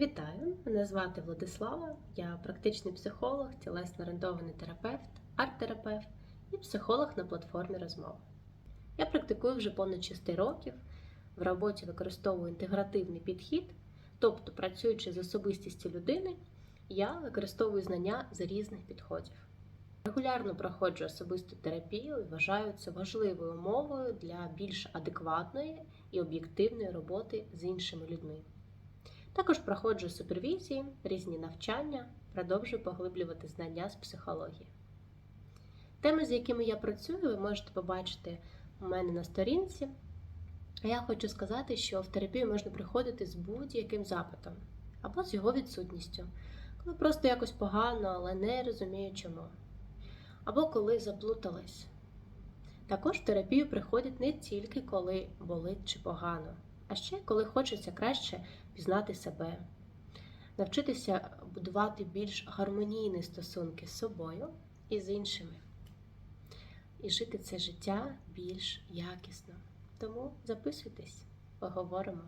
Вітаю! Мене звати Владислава, я практичний психолог, тілесно орієнтований терапевт, арт-терапевт і психолог на платформі розмов. Я практикую вже понад 6 років. В роботі використовую інтегративний підхід, тобто, працюючи з особистістю людини, я використовую знання з різних підходів. Регулярно проходжу особисту терапію і вважаю це важливою умовою для більш адекватної і об'єктивної роботи з іншими людьми. Також проходжу супервізії, різні навчання, продовжую поглиблювати знання з психології. Теми, з якими я працюю, ви можете побачити у мене на сторінці. А я хочу сказати, що в терапію можна приходити з будь-яким запитом або з його відсутністю, коли просто якось погано, але не розумію чому. Або коли заплутались. Також в терапію приходять не тільки коли болить чи погано, а ще коли хочеться краще пізнати себе, навчитися будувати більш гармонійні стосунки з собою і з іншими, і жити це життя більш якісно. Тому записуйтесь, поговоримо.